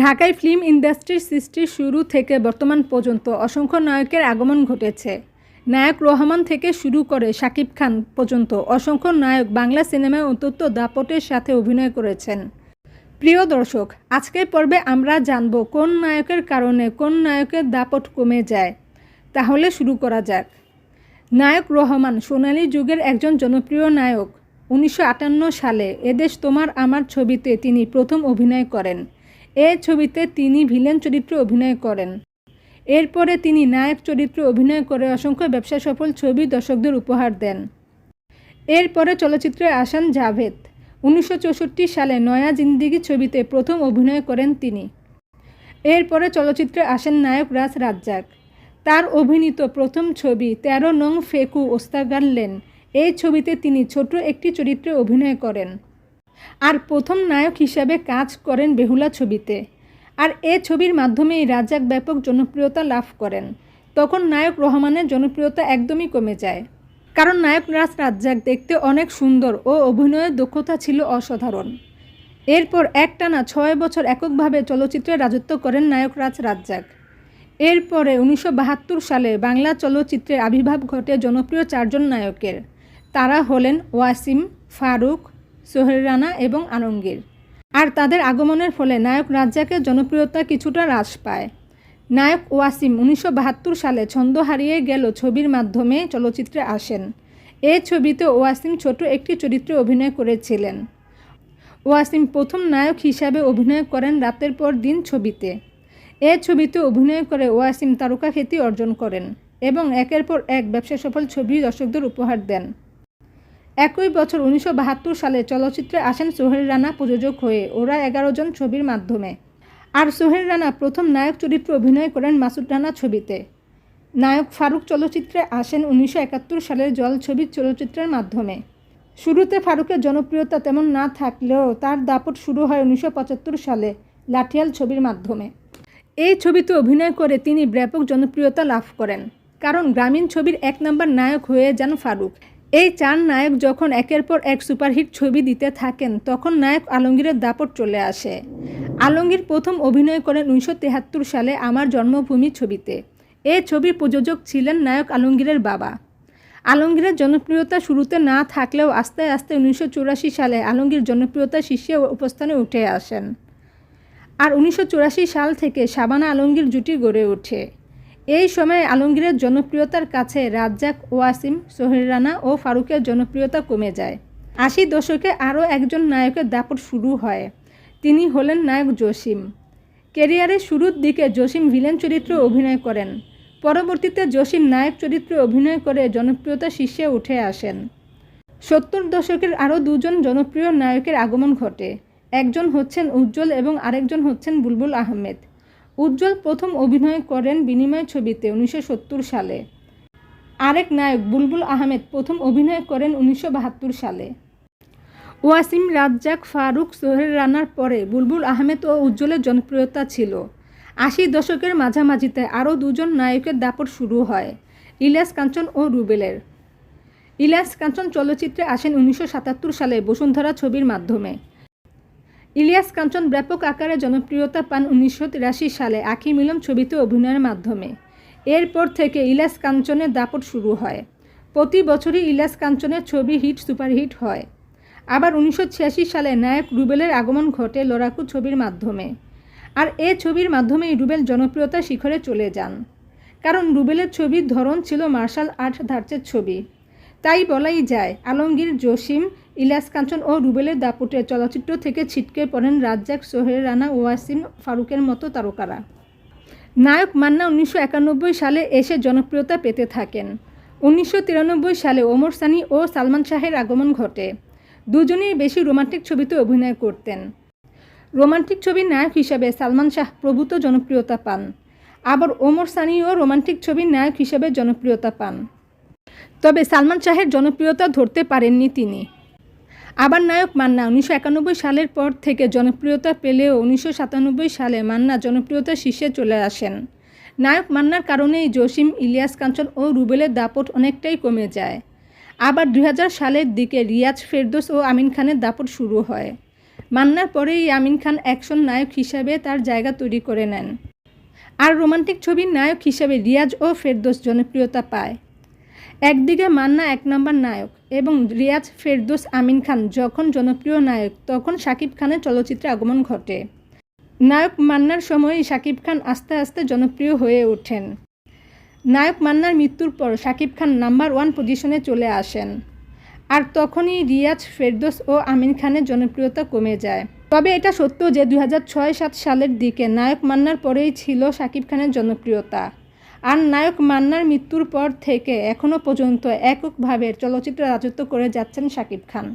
ঢাকায় ফিল্ম ইন্ডাস্ট্রির সৃষ্টির শুরু থেকে বর্তমান পর্যন্ত অসংখ্য নায়কের আগমন ঘটেছে। নায়ক রহমান থেকে শুরু করে শাকিব খান পর্যন্ত অসংখ্য নায়ক বাংলা সিনেমায় অন্তত দাপটের সাথে অভিনয় করেছেন। প্রিয় দর্শক, আজকের পর্বে আমরা জানব কোন নায়কের কারণে কোন নায়কের দাপট কমে যায়। তাহলে শুরু করা যাক। নায়ক রহমান সোনালী যুগের একজন জনপ্রিয় নায়ক। উনিশশো আটান্ন সালে এদেশ তোমার আমার ছবিতে তিনি প্রথম অভিনয় করেন। এ ছবিতে তিনি ভিলেন চরিত্রে অভিনয় করেন। এরপরে তিনি নায়ক চরিত্রে অভিনয় করে অসংখ্য ব্যবসা সফল ছবি দর্শকদের উপহার দেন। এরপরে চলচ্চিত্রে আসেন জাভেদ। উনিশশো চৌষট্টি সালে নয়া জিন্দিগি ছবিতে প্রথম অভিনয় করেন তিনি। এরপরে চলচ্চিত্রে আসেন নায়ক রাজ রাজ্জাক। তার অভিনীত প্রথম ছবি তেরো নং ফেকু ওস্তাগারলেন এই ছবিতে তিনি ছোট একটি চরিত্রে অভিনয় করেন। আর প্রথম নায়ক হিসাবে কাজ করেন বেহুলা ছবিতে। আর এ ছবির মাধ্যমেই রাজ্জাক ব্যাপক জনপ্রিয়তা লাভ করেন। তখন নায়ক রহমানের জনপ্রিয়তা একদমই কমে যায়। কারণ নায়ক রাজ রাজ্জাক দেখতে অনেক সুন্দর ও অভিনয়ের দক্ষতা ছিল অসাধারণ। এরপর একটানা ছয় বছর এককভাবে চলচ্চিত্রে রাজত্ব করেন নায়ক রাজ রাজ্জাক। এরপরে উনিশশো বাহাত্তর সালে বাংলা চলচ্চিত্রের আবির্ভাব ঘটে জনপ্রিয় চারজন নায়কের। তারা হলেন ওয়াসিম, ফারুক সোহেল রানা এবং আলমগীর। আর তাদের আগমনের ফলে নায়ক রাজ্জাকের জনপ্রিয়তা কিছুটা হ্রাস পায়। নায়ক ওয়াসিম উনিশশো বাহাত্তর সালে ছন্দ হারিয়ে গেল ছবির মাধ্যমে চলচ্চিত্রে আসেন। এ ছবিতে ওয়াসিম ছোট একটি চরিত্রে অভিনয় করেছিলেন। ওয়াসিম প্রথম নায়ক হিসাবে অভিনয় করেন রাতের পর দিন ছবিতে। এ ছবিতে অভিনয় করে ওয়াসিম তারকা খ্যাতি অর্জন করেন এবং একের পর এক ব্যবসা সফল ছবি দর্শকদের উপহার দেন। একই বছর উনিশশো বাহাত্তর সালে চলচ্চিত্রে আসেন সোহেল রানা প্রযোজক হয়ে ওরা এগারো জন ছবির মাধ্যমে। আর সোহেল রানা প্রথম নায়ক চরিত্রে অভিনয় করেন মাসুদ রানা ছবিতে। নায়ক ফারুক চলচ্চিত্রে আসেন উনিশশো একাত্তর সালের জল ছবির চলচ্চিত্রের মাধ্যমে। শুরুতে ফারুকের জনপ্রিয়তা তেমন না থাকলেও তার দাপট শুরু হয় উনিশশো পঁচাত্তর সালে লাঠিয়াল ছবির মাধ্যমে। এই ছবিতে অভিনয় করে তিনি ব্যাপক জনপ্রিয়তা লাভ করেন। কারণ গ্রামীণ ছবির এক নম্বর নায়ক হয়ে যান ফারুক। এই চার নায়ক যখন একের পর এক সুপারহিট ছবি দিতে থাকেন, তখন নায়ক আলমগীরের দাপট চলে আসে। আলমগীর প্রথম অভিনয় করেন উনিশশো সালে আমার জন্মভূমি ছবিতে। এ ছবির প্রযোজক ছিলেন নায়ক আলমগীরের বাবা। আলমগীরের জনপ্রিয়তা শুরুতে না থাকলেও আস্তে আস্তে উনিশশো চুরাশি সালে আলমগীর জনপ্রিয়তা শীর্ষে উপস্থানে উঠে আসেন। আর উনিশশো চুরাশি সাল থেকে শাবানা আলমগীর জুটি গড়ে ওঠে। এই সময়ে আলমগীরের জনপ্রিয়তার কাছে রাজ্জাক, ওয়াসিম, সোহেল রানা ও ফারুকের জনপ্রিয়তা কমে যায়। আশি দশকে আরও একজন নায়কের দাপট শুরু হয়। তিনি হলেন নায়ক জসিম। কেরিয়ারের শুরুর দিকে জসিম ভিলেন চরিত্রে অভিনয় করেন। পরবর্তীতে জসিম নায়ক চরিত্রে অভিনয় করে জনপ্রিয়তা শীর্ষে উঠে আসেন। সত্তর দশকের আরও দুজন জনপ্রিয় নায়কের আগমন ঘটে। একজন হচ্ছেন উজ্জ্বল এবং আরেকজন হচ্ছেন বুলবুল আহমেদ। উজ্জ্বল প্রথম অভিনয় করেন বিনিময় ছবিতে উনিশশো সত্তর সালে। আরেক নায়ক বুলবুল আহমেদ প্রথম অভিনয় করেন উনিশশো বাহাত্তর সালে। ওয়াসিম রাজ্জাক, ফারুক, সোহেল রানার পরে বুলবুল আহমেদ ও উজ্জ্বলের জনপ্রিয়তা ছিল। আশি দশকের মাঝামাঝিতে আরও দুজন নায়কের দাপট শুরু হয়, ইলিয়াস কাঞ্চন ও রুবেলের। ইলিয়াস কাঞ্চন চলচ্চিত্রে আসেন উনিশশো সাতাত্তর সালে বসুন্ধরা ছবির মাধ্যমে। ইলিয়াস কাঞ্চন ব্যাপক আকারে জনপ্রিয়তা পান উনিশশো তিরাশি সালে আখি মিলম ছবিতে অভিনয়ের মাধ্যমে। এরপর থেকে ইলিয়াস কাঞ্চনের দাপট শুরু হয়। প্রতি বছরই ইলিয়াস কাঞ্চনের ছবি হিট, সুপারহিট হয়। আবার উনিশশো ছিয়াশি সালে নায়ক রুবেলের আগমন ঘটে লড়াকু ছবির মাধ্যমে। আর এ ছবির মাধ্যমেই রুবেল জনপ্রিয়তা শিখরে চলে যান। কারণ রুবেলের ছবির ধরন ছিল মার্শাল আর্ট ধার্চের ছবি। তাই বলাই যায়, আলমগীর জসিম ইলিয়াস কাঞ্চন ও রুবেলের দাপুটে চলচ্চিত্র থেকে ছিটকে পড়েন রাজ্জাক সোহের রানা ওয়াসিম ফারুকের মতো তারকারা। নায়ক মান্না উনিশশো একানব্বই সালে এসে জনপ্রিয়তা পেতে থাকেন। উনিশশো তিরানব্বই সালে ওমর সানি ও সালমান শাহের আগমন ঘটে। দুজনেই বেশি রোমান্টিক ছবিতে অভিনয় করতেন। রোমান্টিক ছবির নায়ক হিসাবে সালমান শাহ প্রভূত জনপ্রিয়তা পান। আবার ওমর সানিও রোমান্টিক ছবির নায়ক হিসেবে জনপ্রিয়তা পান। তবে সালমান শাহের জনপ্রিয়তা ধরতে পারেননি তিনি। আবার নায়ক মান্না, উনিশশো একানব্বই সালের পর থেকে জনপ্রিয়তা পেলেও উনিশশো সাতানব্বই সালে মান্না জনপ্রিয়তা শীর্ষে চলে আসেন। নায়ক মান্নার কারণেই জসিম, ইলিয়াস কাঞ্চন ও রুবেলের দাপট অনেকটাই কমে যায়। আবার দু হাজার সালের দিকে রিয়াজ ফেরদোস ও আমিন খানের দাপট শুরু হয়। মান্নার পরেই আমিন খান অ্যাকশন নায়ক হিসাবে তার জায়গা তৈরি করে নেন। আর রোমান্টিক ছবির নায়ক হিসাবে রিয়াজ ও ফেরদোস জনপ্রিয়তা পায়। একদিকে মান্না এক নম্বর নায়ক এবং রিয়াজ ফেরদোস আমিন খান যখন জনপ্রিয় নায়ক, তখন শাকিব খানের চলচ্চিত্রে আগমন ঘটে। নায়ক মান্নার সময়ই শাকিব খান আস্তে আস্তে জনপ্রিয় হয়ে ওঠেন। নায়ক মান্নার মৃত্যুর পর শাকিব খান নাম্বার ওয়ান পজিশনে চলে আসেন। আর তখনই রিয়াজ ফেরদোস ও আমিন খানের জনপ্রিয়তা কমে যায়। তবে এটা সত্য যে দুই হাজার ছয় সাত সালের দিকে নায়ক মান্নার পরেই ছিল শাকিব খানের জনপ্রিয়তা। আর নায়ক মান্নার মৃত্যুর পর থেকে এখনও পর্যন্ত এককভাবে চলচ্চিত্রে রাজত্ব করে যাচ্ছেন শাকিব খান।